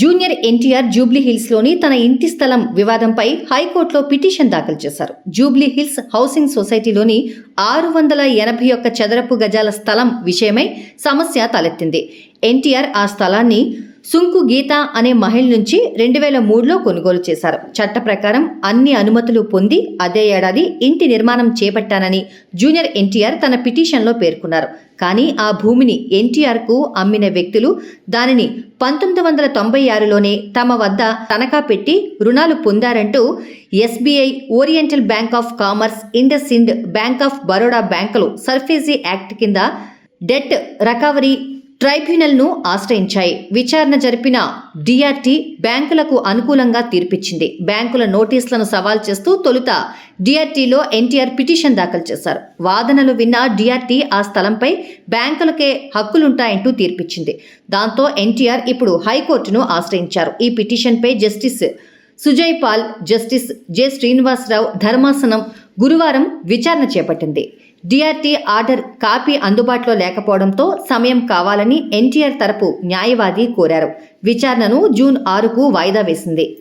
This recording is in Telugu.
జూనియర్ ఎన్టీఆర్ జూబ్లీ హిల్స్లోని తన ఇంటి స్థలం వివాదంపై హైకోర్టులో పిటిషన్ దాఖలు చేశారు. జూబ్లీ హిల్స్ హౌసింగ్ సొసైటీలోని ఆరు వందల ఎనభై ఒక్క చదరపు గజాల స్థలం విషయమై సమస్య తలెత్తింది. ఎన్టీఆర్ ఆ స్థలాన్ని సుంకు గీత అనే మహిళ నుంచి రెండు వేల మూడులో కొనుగోలు చేశారు. చట్ట ప్రకారం అన్ని అనుమతులు పొంది అదే ఏడాది ఇంటి నిర్మాణం చేపట్టానని జూనియర్ ఎన్టీఆర్ తన పిటిషన్లో పేర్కొన్నారు. కానీ ఆ భూమిని ఎన్టీఆర్కు అమ్మిన వ్యక్తులు దానిని పంతొమ్మిది వందల తొంభై ఆరులోనే తమ వద్ద తనఖా పెట్టి రుణాలు పొందారంటూ SBI Oriental Bank of Commerce IndusInd Bank of Baroda బ్యాంకులు సర్ఫేజీ యాక్ట్ కింద డెట్ రికవరీ ట్రైబ్యునల్ను ఆశ్రయించాయి. విచారణ జరిపిన డిఆర్టీ బ్యాంకులకు అనుకూలంగా తీర్పిచ్చింది. బ్యాంకుల నోటీసులను సవాల్ చేస్తూ తొలుత డిఆర్టీలో ఎన్టీఆర్ పిటిషన్ దాఖలు చేశారు. వాదనలు విన్న డిఆర్టీ ఆ స్థలంపై బ్యాంకులకే హక్కులుంటాయంటూ తీర్పిచ్చింది. దాంతో ఎన్టీఆర్ ఇప్పుడు హైకోర్టును ఆశ్రయించారు. ఈ పిటిషన్పై justice Sujay Paul justice J Srinivasarao ధర్మాసనం గురువారం విచారణ చేపట్టింది. డిఆర్టీ ఆర్డర్ కాపీ అందుబాటులో లేకపోవడంతో సమయం కావాలని ఎన్టీఆర్ తరపు న్యాయవాది కోరారు. విచారణను జూన్ ఆరుకు వాయిదా వేసింది.